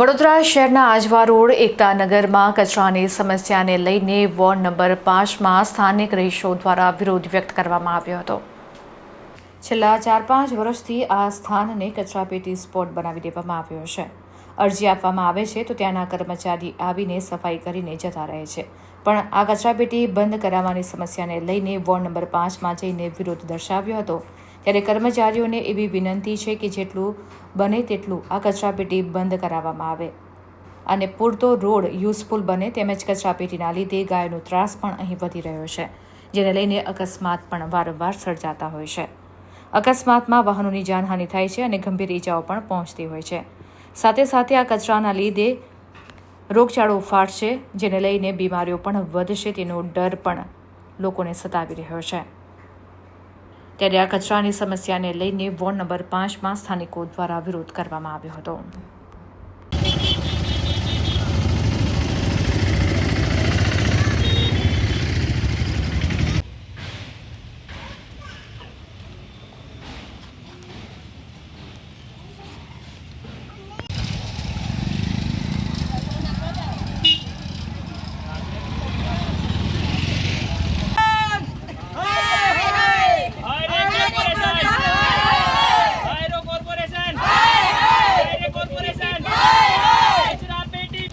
વડોદરા શહેરના આજવા રોડ એકતાનગરમાં કચરાની સમસ્યાને લઈને વોર્ડ નંબર પાંચમાં સ્થાનિક રહીશો દ્વારા વિરોધ વ્યક્ત કરવામાં આવ્યો હતો. છેલ્લા ચાર પાંચ વર્ષથી આ સ્થાનને કચરાપેટી સ્પોટ બનાવી દેવામાં આવ્યો છે. અરજી આપવામાં આવે છે તો ત્યાંના કર્મચારી આવીને સફાઈ કરીને જતા રહે છે. પણ આ કચરાપેટી બંધ કરાવવાની સમસ્યાને લઈને વોર્ડ નંબર પાંચમાં જઈને વિરોધ દર્શાવ્યો હતો. ત્યારે કર્મચારીઓને એવી વિનંતી છે કે જેટલું બને તેટલું આ કચરાપેટી બંધ કરાવવામાં આવે. અને પૂરતો રોડ યુઝફુલ બને તેમજ કચરાપેટીના લીધે ગાયનો ત્રાસ પણ અહીં વધી રહ્યો છે, જેને લઈને અકસ્માત પણ વારંવાર સર્જાતા હોય છે. અકસ્માતમાં વાહનોની જાનહાનિ થાય છે અને ગંભીર ઈજાઓ પણ પહોંચતી હોય છે. સાથે સાથે આ કચરાના લીધે રોગચાળો ફાટશે, જેને લઈને બીમારીઓ પણ વધશે તેનો ડર પણ લોકોને સતાવી રહ્યો છે. ત્યારે આ કચરાની સમસ્યાને લઈને વોર્ડ નંબર પાંચમાં સ્થાનિકો દ્વારા વિરોધ કરવામાં આવ્યો હતો હાયરો કોર્પોરેશન હાયરો કોર્પોરેશન કચરા પેટી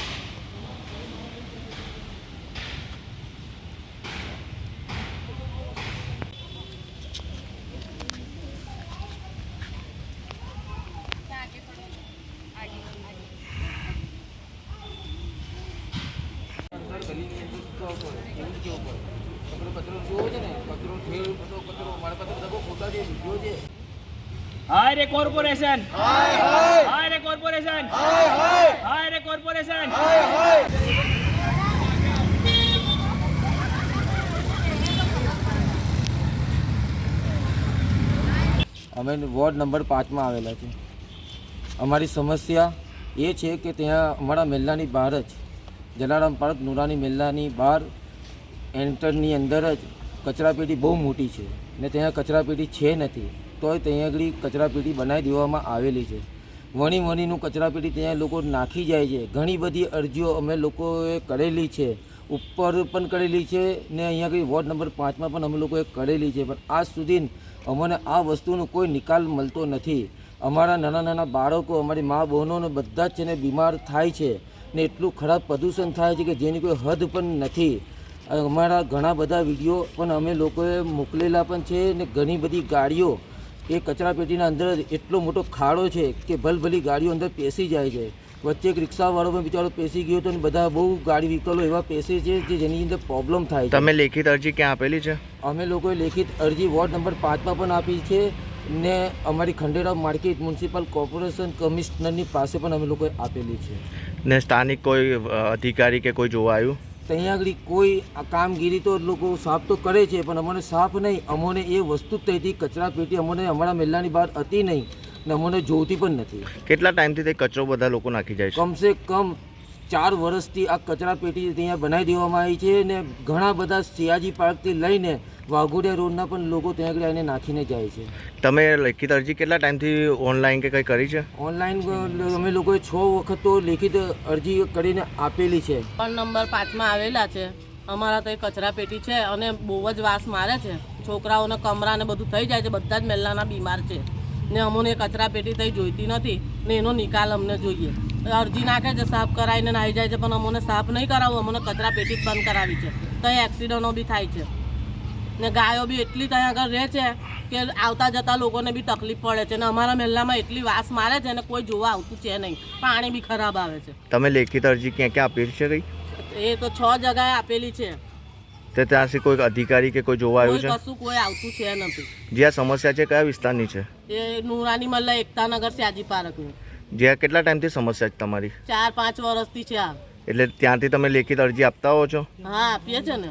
અંદર ગલીની અંદર તો આવતો હોય. એવું જ કેવું પડે આપણે કચરો જોવો છે ને કચરો ઠેર બધો કચરો રે કોર્પોરેશન. હાય હાય. હાય રે કોર્પોરેશન. હાય હાય. કોર્પોરેશન હાયરે કોર્પોરેશન. હાય કોર્પોરેશન અમે વોર્ડ નંબર પાંચમાં આવેલા છે અમારી સમસ્યા એ છે કે ત્યાં અમારા મેલ્લાની બહાર જ જલારામ પાર્ક નુરાની મેલ્લાની બહાર એન્ટરની અંદર જ કચરાપેટી બહુ મોટી છે ને ત્યાં કચરાપેટી છે નથી, તોય ત્યાં આગળ કચરાપેટી બનાવી દેવામાં આવેલી છે. વણી વણીનું કચરાપેટી ત્યાં લોકો નાખી જાય છે. ઘણી બધી અરજીઓ અમે લોકોએ કરેલી છે. ઉપર પણ કરેલી છે ને અહીંયા આગળ વોર્ડ નંબર પાંચમાં પણ અમે લોકોએ કરેલી છે. પણ આજ સુધી અમને આ વસ્તુનો કોઈ નિકાલ મળતો નથી. અમારા નાના નાના બાળકો, અમારી મા બહેનોને બધા જ છે ને બીમાર થાય છે ને એટલું ખરાબ પ્રદૂષણ થાય છે કે જેની કોઈ હદ પણ નથી. અમારા ઘણા બધા વીડિયો પણ અમે લોકોએ મોકલેલા પણ છે ને ઘણી બધી ગાડીઓ. એ કચરાપેટીના અંદર એટલો મોટો ખાડો છે કે ભલભલી ગાડીઓ અંદર પેસી જાય છે. વચ્ચે એક રિક્ષાવાળો પણ બિચારો પેસી ગયો હતો ને બધા બહુ ગાડી વ્હીકલો એવા પેસે છે જે જેની અંદર પ્રોબ્લેમ થાય છે. તમે લેખિત અરજી ક્યાં આપેલી છે? અમે લોકોએ લેખિત અરજી વોર્ડ નંબર પાંચમાં પણ આપી છે ને અમારી ખંડેરાવ માર્કેટ મ્યુનિસિપલ કોર્પોરેશન કમિશનરની પાસે પણ અમે લોકોએ આપેલી છે. ને સ્થાનિક કોઈ અધિકારી કે કોઈ જોવા આવ્યું ત્યાં આગળ કોઈ આ કામગીરી તો લોકો સાફ તો કરે છે પણ અમને સાફ નહીં. અમને એ વસ્તુ થઈ કચરા પેટી અમને અમારા મહેલાની બહાર હતી નહીં ને અમને જોતી પણ નથી. કેટલા ટાઈમથી તે કચરો બધા લોકો નાખી જાય છે? કમસે કમ ચાર વર્ષથી આ કચરા પેટી ત્યાં બનાવી દેવામાં આવી છે ને ઘણા બધા સિયાજી પાર્કથી લઈને વાઘોડિયા રોડના પણ લોકો ત્યાં આગળ એને નાખીને જાય છે. તમે લેખિત અરજી કેટલા ટાઈમથી ઓનલાઈન કે કંઈ કરી છે? ઓનલાઈન અમે લોકોએ છ વખત તો લેખિત અરજી કરીને આપેલી છે. પણ નંબર પાંચમાં આવેલા છે. અમારા તો કચરા પેટી છે અને બહુ જ વાસ મારે છે. છોકરાઓને કમરા ને બધું થઈ જાય છે બધા જ મહેલાના બીમાર છે. ને અમોને કચરા પેટી થઈ જોઈતી નથી ને એનો નિકાલ અમને જોઈએ. અરજી નાખે છે સાફ કરાવીને નાહી જાય છે. પણ અમને સાફ નહીં કરાવવું અમને કચરા પેટી બંધ કરાવી છે. તો એક્સિડન્ટો બી થાય છે. ને ગાયો બી એટલી ત્યાં આગળ રહે છે કે આવતા જતા લોકોને બી તકલીફ પડે છે. ને અમારા મહેલામાં એટલી વાસ મારે છે ને કોઈ જોવા આવતું છે નહીં. પાણી બી ખરાબ આવે છે. તમે લેખિત અરજી ક્યાં ક્યાં આપેલી છે કઈ? એ તો છ જગાએ આપેલી છે. તે ત્યાંથી કોઈ અધિકારી કે કોઈ જોવા આવ્યું આવ્યું કશું કોઈ આવતું છે નથી. જે આ સમસ્યા છે કયા વિસ્તારની છે? એ નુરાની મલ્લા એકતાનગર શ્યાજી પાર્કનું. જે આ કેટલા ટાઈમથી સમસ્યા છે તમારી? ચાર પાંચ વર્ષથી છે આ. એટલે ત્યાંથી તમે લેખિત અરજી આપતા હો છો? હા આપીએ છે ને.